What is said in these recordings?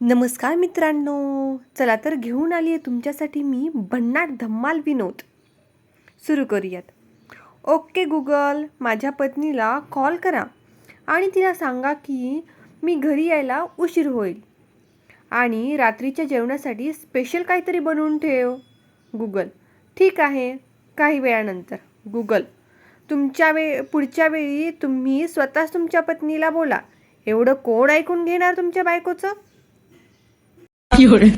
नमस्कार मित्रांनो. चला तर घेऊन आली आहे तुमच्यासाठी मी भन्नाट धम्माल विनोद. सुरू करूयात. ओके गुगल माझ्या पत्नीला कॉल करा आणि तिला सांगा की मी घरी यायला उशीर होईल. आणि रात्रीच्या जेवणासाठी स्पेशल काहीतरी बनवून ठेव. गुगल. ठीक आहे. काही वेळानंतर. गुगल. तुमच्या वे पुढच्या वेळी तुम्ही स्वतःच तुमच्या पत्नीला बोला. एवढं कोण ऐकून घेणार तुमच्या बायकोचं? 有人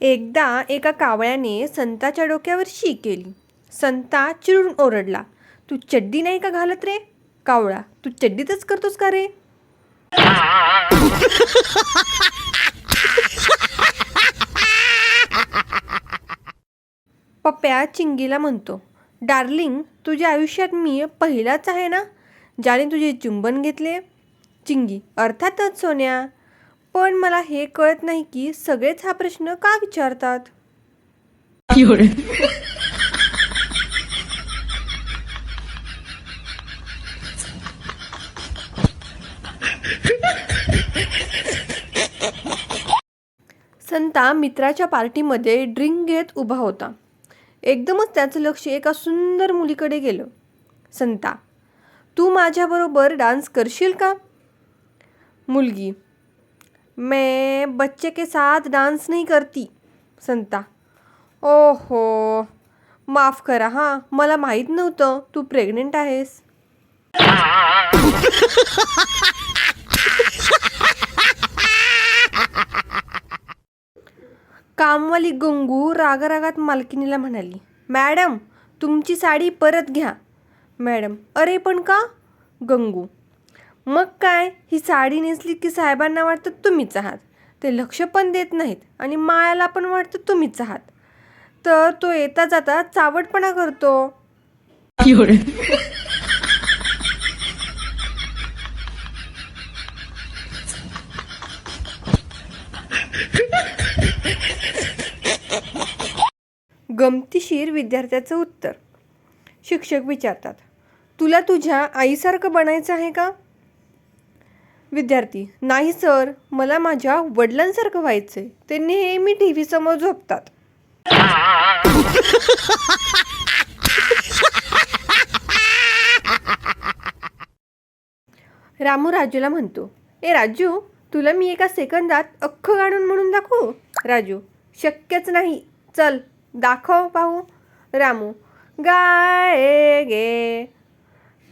，एकदा एका कावळ्याने संताच्या डोक्यावर शी केली. संता चिरून ओरडला तू चड्डी नाही का घालत रे? कावळा तू चड्डीतच करतोस का रे? पप्प्या चिंगीला म्हणतो डार्लिंग तुझ्या आयुष्यात मी पहिलाच आहे ना? ज्याने तुझे चुंबन घेतले. चिंगी अर्थातच सोन्या. पण मला हे कळत नाही की सगळेच हा प्रश्न का विचारतात? संता मित्राच्या पार्टीमध्ये ड्रिंक घेत उभा होता. एकदमच त्याचं लक्ष एका सुंदर मुलीकडे गेलं. संता तू माझ्याबरोबर डान्स करशील का? मुलगी मैं बच्चे के साथ डान्स नाही करती. संता ओहो माफ करा हां मला माहीत नव्हतं तू प्रेग्नेंट आहेस. कामवाली गंगू रागारागात मालकिनीला म्हणाली मॅडम तुमची साडी परत घ्या. मॅडम अरे पण का? गंगू. मग काय? ही साडी नेसली की साहेबांना वाटतं तुम्हीच आहात. ते लक्ष पण देत नाहीत आणि मायाला पण वाटतं तुम्हीच आहात. तर तो येता जाता चावटपणा करतो. गमतीशीर विद्यार्थ्याचं उत्तर. शिक्षक विचारतात तुला तुझ्या आईसारखं बनायचं आहे का? विद्यार्थी नाही सर मला माझ्या वडिलांसारखं व्हायचं आहे ते नेहमी टी व्ही समोर झोपतात. रामू राजूला म्हणतो ए राजू तुला मी एका सेकंदात अख्खं गाणून म्हणून दाखवू? राजू शक्यच नाही. चल दाखव पाहू. रामू गाय गे.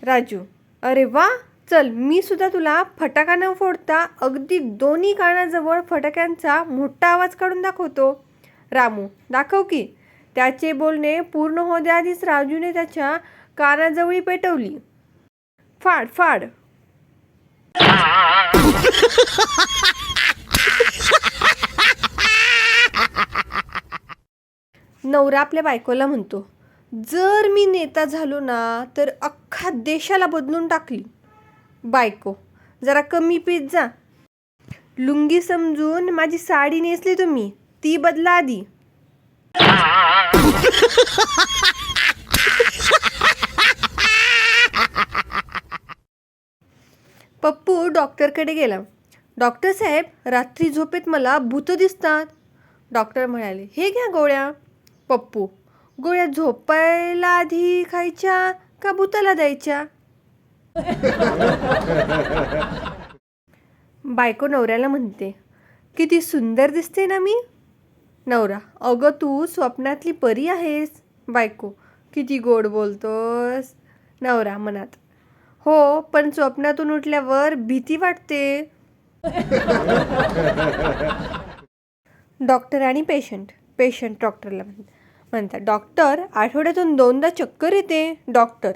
राजू अरे वा चल मी सुद्धा तुला फटाका न फोडता अगदी दोन्ही कानाजवळ फटाक्यांचा मोठा आवाज काढून दाखवतो. रामू दाखव की. त्याचे बोलणे पूर्ण होण्याआधीच राजूने त्याच्या कानाजवळी पेटवली. फाड फाड. नवरा आपल्या बायकोला म्हणतो जर मी नेता झालो ना तर अख्खा देशाला बदलून टाकली. बायको जरा कमी पीत जा. लुंगी समजून माझी साडी नेसली तुम्ही ती बदला आधी. पप्पू डॉक्टरकडे गेला. डॉक्टर साहेब रात्री झोपेत मला भूत दिसतात. डॉक्टर म्हणाले हे घ्या गोळ्या. पप्पू. गोळ्या झोपायला आधी खायच्या का भूताला द्यायच्या? बायको नवऱ्याला म्हणते किती सुंदर दिसते ना मी. नवरा अगं तू स्वप्नातली परी आहेस. बायको किती गोड बोलतोस. नवरा मनात हो पण स्वप्नातून उठल्यावर भीती वाटते. डॉक्टर आणि पेशंट पेशंट डॉक्टरला म्हणते म्हणतात डॉक्टर आठवड्यातून दोनदा चक्कर येते डॉक्टर.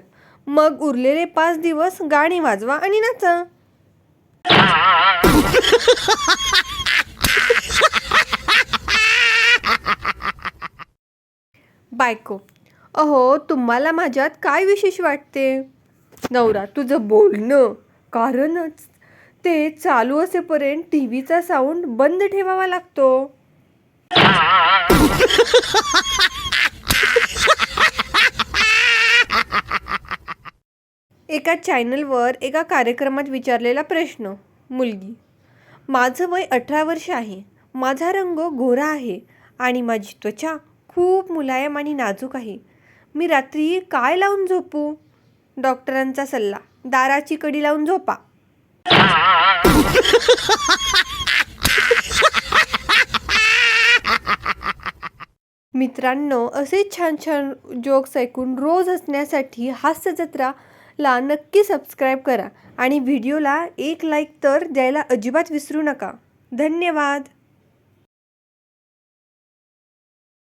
मग उरलेले पाच दिवस गाणी वाजवा आणि नाचा. बायको अहो तुम्हाला माझ्यात काय विशेष वाटते? नवरा तुझं बोलणं. कारणच. ते चालू असेपर्यंत टी व्हीचा साऊंड बंद ठेवावा लागतो. एका चॅनलवर एका कार्यक्रमात विचारलेला प्रश्न मुलगी माझं वय अठरा वर्ष आहे माझा रंग गोरा आहे आणि माझी त्वचा खूप मुलायम आणि नाजूक आहे. मी रात्री काय लावून झोपू डॉक्टरांचा सल्ला दाराची कडी लावून झोपा. मित्रांनो असे छान छान जोक्स ऐकून रोज हसण्यासाठी हास्य जत्रा ला नक्की सबस्क्राईब करा आणि व्हिडिओला एक लाईक तर द्यायला अजिबात विसरू नका. धन्यवाद.